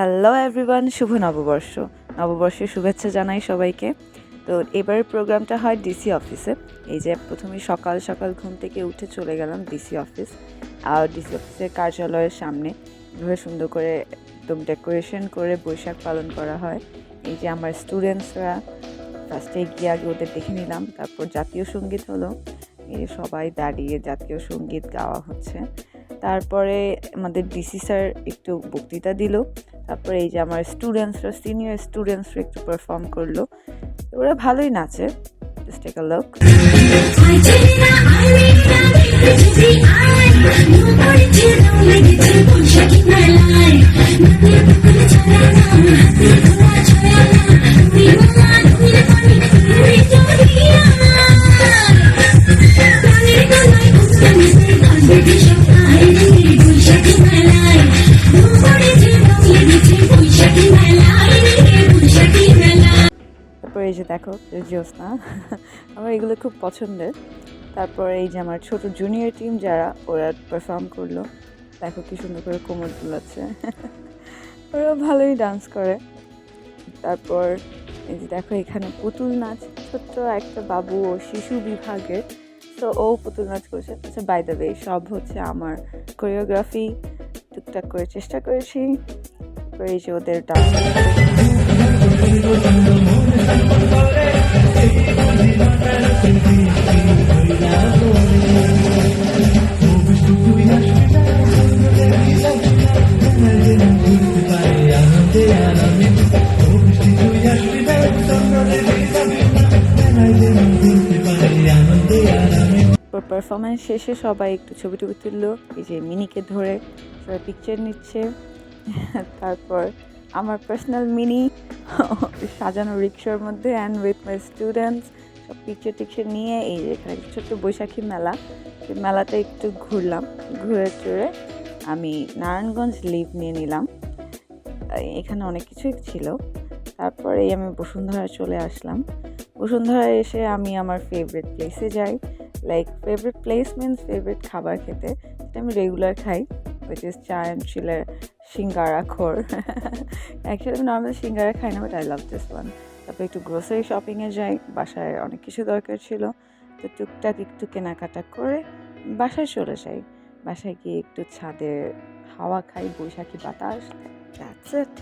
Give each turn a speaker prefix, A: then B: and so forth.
A: Hello everyone শুভ নববর্ষ। নববর্ষের শুভেচ্ছা জানাই সবাইকে। তো এবারের প্রোগ্রামটা হয় ডিসি অফিসে এই যে প্রথমে সকাল সকাল ঘুম থেকে উঠে চলে গেলাম ডিসি অফিস আর ডিসি অফিসের কার্যালয়ের সামনে এভাবে সুন্দর করে একদম ডেকোরেশন করে বৈশাখ পালন করা হয়। এই যে আমার স্টুডেন্টসরা ফার্স্টে গিয়ে আগে ওদের দেখে নিলাম। তারপর জাতীয় সংগীত হলো। এই সবাই দাঁড়িয়ে জাতীয় সংগীত গাওয়া হচ্ছে। তারপরে আমাদের ডিসি স্যার একটু বক্তৃতা দিল। তারপরে এই যে আমার স্টুডেন্টসরা সিনিয়র স্টুডেন্টসরা একটু পারফর্ম করল ওরা ভালোই নাচে এই যে দেখো জ্যোৎস্না। আমার এগুলো খুব পছন্দের। তারপরে এই যে আমার ছোট জুনিয়র টিম যারা, ওরা পারফর্ম করল। দেখো কি সুন্দর করে কোমর দুলাচ্ছে। ওরা ভালোই ডান্স করে। তারপর এই যে দেখো, এখানে পুতুল নাচ। ছোট্ট একটা বাবু ও শিশু বিভাগের। তো ও পুতুল নাচ করছে। আচ্ছা বাই দ্য ওয়ে সব হচ্ছে আমার কোরিওগ্রাফি টুকটাক করে চেষ্টা করেছি। এই যে ওদের ডান্স পারফরমেন্স শেষে সবাই একটু ছবি টবি তুললো, এই যে মিনিকে ধরে সবাই পিকচার নিচ্ছে। তারপর আমার পার্সোনাল মিনি, সাজানো রিক্সার মধ্যে অ্যান্ড উইথ মাই স্টুডেন্টস সব পিকচার টিকচার নিয়ে এই এখানে ছোট্ট বৈশাখী মেলা। সেই মেলাটা একটু ঘুরলাম, ঘুরে টুরে আমি নারায়ণগঞ্জ লিভ নিয়ে নিলাম। এখানে অনেক কিছুই ছিল। তারপরে আমি বসুন্ধরা চলে আসলাম। বসুন্ধরা এসে আমি আমার ফেভারিট প্লেসে যাই। Like favourite place means favourite খাবার খেতে যেটা আমি রেগুলার খাই উইচ ইজ চা অ্যান্ড চিলের সিঙ্গারা খোর। অ্যাকচুয়ালি আমি নর্মাল সিঙ্গারা খাই না but I love this one তারপর একটু গ্রোসারি শপিংয়ে যাই, বাসায় অনেক কিছু দরকার ছিল, তো টুকটাক একটু কেনাকাটা করে বাসায় চলে যাই। বাসায় গিয়ে একটু ছাদে হাওয়া খাই, বৈশাখী বাতাস দ্যাটস ইট